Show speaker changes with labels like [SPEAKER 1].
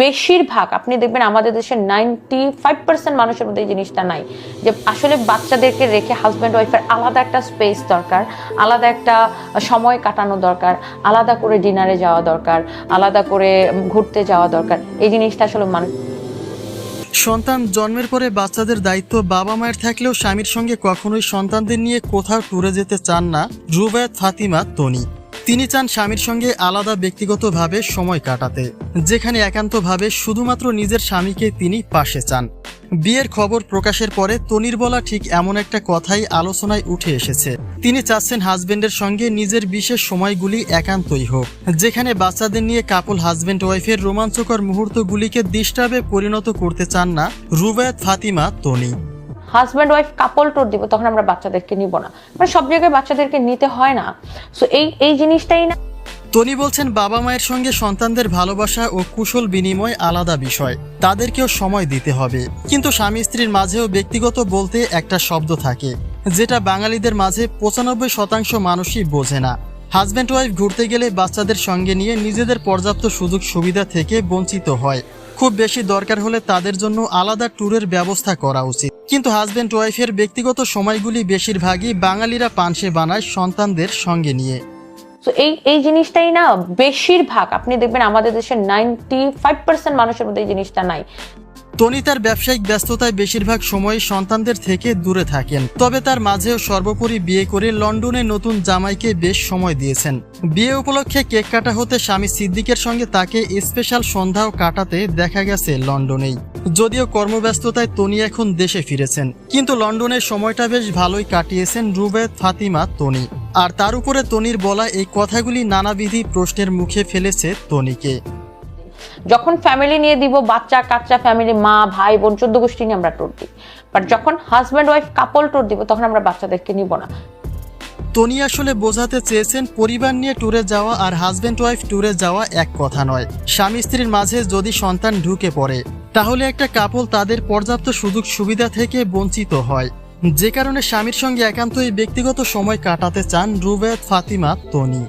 [SPEAKER 1] বেশিরভাগ, আপনি দেখবেন আমাদের দেশের নাইনটি ফাইভ পার্সেন্ট মানুষের মধ্যে এই জিনিসটা নাই। যে আসলে বাচ্চাদেরকে রেখে হাজব্যান্ড ওয়াইফের আলাদা একটা স্পেস দরকার, আলাদা একটা সময় কাটানো দরকার, আলাদা করে ডিনারে যাওয়া দরকার, আলাদা করে ঘুরতে যাওয়া দরকার। এই জিনিসটা আসলে মানুষ
[SPEAKER 2] সন্তান জন্মের পরে বাচ্চাদের দায়িত্ব বাবা মায়ের থাকলেও স্বামীর সঙ্গে কখনোই সন্তানদের নিয়ে কোথাও ট্যুরে যেতে চান না। রুবায়াত, ফাতিমা, তনি। তিনি চান স্বামীর সঙ্গে আলাদা ব্যক্তিগতভাবে সময় কাটাতে, যেখানে একান্তভাবে শুধুমাত্র নিজের স্বামীকে তিনি পাশে চান। বিয়ের খবর প্রকাশের পরে তনির বলা ঠিক এমন একটা কথাই আলোচনায় উঠে এসেছে। তিনি চাচ্ছেন হাজবেন্ডের সঙ্গে নিজের বিশেষ সময়গুলি একান্তই হোক, যেখানে বাচ্চাদের নিয়ে কাপল হাজবেন্ড ওয়াইফের রোমাঞ্চকর মুহূর্তগুলিকে ডিস্টার্বে পরিণত করতে চান না রুবায়াত ফাতিমা তনি।
[SPEAKER 1] হাজব্যান্ড ওয়াইফ কাপল টোর দিব, তখন আমরা বাচ্চাদেরকে নিব না। মানে সব জায়গায় বাচ্চাদেরকে নিতে হয় না। সো এই এই জিনিসটাই না
[SPEAKER 2] তনি বলছেন, বাবা মায়ের সঙ্গে সন্তানদের ভালোবাসা ও কুশল বিনিময় আলাদা বিষয়। তাদেরকেও সময় দিতে হবে। কিন্তু স্বামী স্ত্রীর মাঝেও ব্যক্তিগত বলতে একটা শব্দ থাকে, যেটা বাঙালিদের মাঝে পঁচানব্বই শতাংশ মানুষই বোঝে না। হাজব্যান্ড ওয়াইফ ঘুরতে গেলে বাচ্চাদের সঙ্গে নিয়ে নিজেদের পর্যাপ্ত সুযোগ সুবিধা থেকে বঞ্চিত হয়। খুব বেশি দরকার হলে তাদের জন্য আলাদা ট্যুরের ব্যবস্থা করা উচিত। কিন্তু হাজব্যান্ড ওয়াইফের ব্যক্তিগত সময়গুলি বেশিরভাগই বাঙালিরা পানসে বানায় সন্তানদের সঙ্গে নিয়ে।
[SPEAKER 1] তো এই এই জিনিসটাই না, বেশিরভাগ, আপনি দেখবেন আমাদের দেশে নাইনটি ফাইভ পার্সেন্ট মানুষের মধ্যে এই জিনিসটা নাই।
[SPEAKER 2] টনি তার ব্যবসায়িক ব্যস্ততায় বেশিরভাগ সময় সন্তানদের থেকে দূরে থাকেন। তবে তার মাঝেও সর্বোপরি বিয়ে করে লন্ডনে নতুন জামাইকে বেশ সময় দিয়েছেন। বিয়ে উপলক্ষে কেক কাটা হতে স্বামী সিদ্দিকের সঙ্গে তাকে স্পেশাল সন্ধ্যাও কাটাতে দেখা গেছে লন্ডনেই। যদিও কর্মব্যস্ততায় তনি এখন দেশে ফিরেছেন, কিন্তু লন্ডনের সময়টা বেশ ভালোই কাটিয়েছেন রুবেদ ফাতিমা, তনি। আর তার উপরে তনির বলা এই কথাগুলি নানাবিধি প্রশ্নের মুখে ফেলেছে তনিকে।
[SPEAKER 1] যখন ফ্যামিলি নিয়ে দিব, বাচ্চা, কাচ্চা ফ্যামিলি মা, ভাই, বোন, চোদ্দ গোষ্ঠী নিয়ে আমরা টোর দিই। বাট যখন হাজব্যান্ড ওয়াইফ কাপল টোর দিব, তখন আমরা বাচ্চাদেরকে নিব না।
[SPEAKER 2] টনি আসলে বোঝাতে চেয়েছেন, পরিবার নিয়ে ট্যুরে যাওয়া আর হাজব্যান্ড ওয়াইফ ট্যুরে যাওয়া এক কথা নয়। স্বামী স্ত্রীর মাঝে যদি সন্তান ঢুকে পড়ে, তাহলে একটা কাপল তাদের পর্যাপ্ত সুযোগ সুবিধা থেকে বঞ্চিত হয়। যে কারণে স্বামীর সঙ্গে একান্তই ব্যক্তিগত সময় কাটাতে চান রুবেদ ফাতিমা তনি